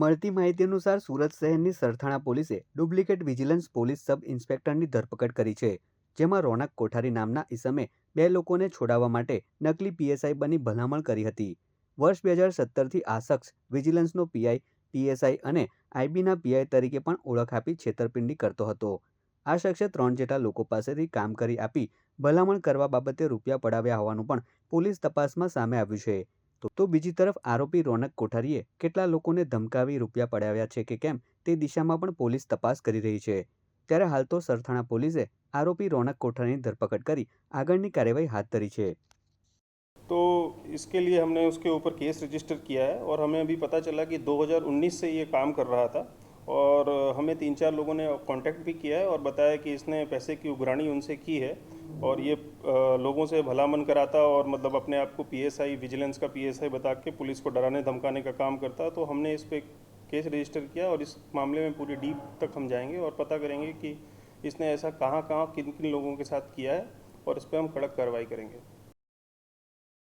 મળતી માહિતી અનુસાર સુરત શહેરની સરથાણા પોલીસે ડુપ્લિકેટ વિજિલન્સ પોલીસ સબ ઇન્સ્પેક્ટરની ધરપકડ કરી છે, જેમાં રોનક કોઠારી નામના ઈસમે બે લોકોને છોડાવવા માટે નકલી પીએસઆઈ બની ભલામણ કરી હતી. વર્ષ બે હજાર સત્તરથી આ શખ્સ વિજિલન્સનો પીઆઈ પીએસઆઈ અને આઈબીના પીઆઈ તરીકે પણ ઓળખ આપી છેતરપિંડી કરતો હતો. આ શખ્સે ત્રણ જેટલા લોકો પાસેથી કામ કરી આપી ભલામણ કરવા બાબતે રૂપિયા પડાવ્યા હોવાનું પણ પોલીસ તપાસમાં સામે આવ્યું છે. તો તો બીજી તરફ આરોપી રોનક કોઠારીએ કેટલા લોકોને ધમકાવી રૂપિયા પડાવ્યા છે કે કેમ તે દિશામાં પણ પોલીસ તપાસ કરી રહી છે ત્યારે હાલ તો સરથાણા પોલીસે આરોપી રોનક કોઠારીની ધરપકડ કરી આગળની કાર્યવાહી હાથ ધરી છે तो इसके लिए हमने उसके ऊपर केस रजिस्टर किया है और हमें अभी पता चला कि 2019 से ये काम कर रहा था और हमें तीन चार लोगों ने कांटेक्ट भी किया है और बताया कि इसने पैसे की उगरानी उनसे की है और ये लोगों से भलामन कराता और मतलब अपने आप को पीएसआई विजिलेंस का पीएसआई बता के पुलिस को डराने, धमकाने का काम करता। तो हमने इस पर केस रजिस्टर किया और इस मामले में पूरी डीप तक हम जाएँगे और पता करेंगे कि इसने ऐसा कहाँ कहाँ किन किन लोगों के साथ किया है और इस पर हम कड़क कार्रवाई करेंगे।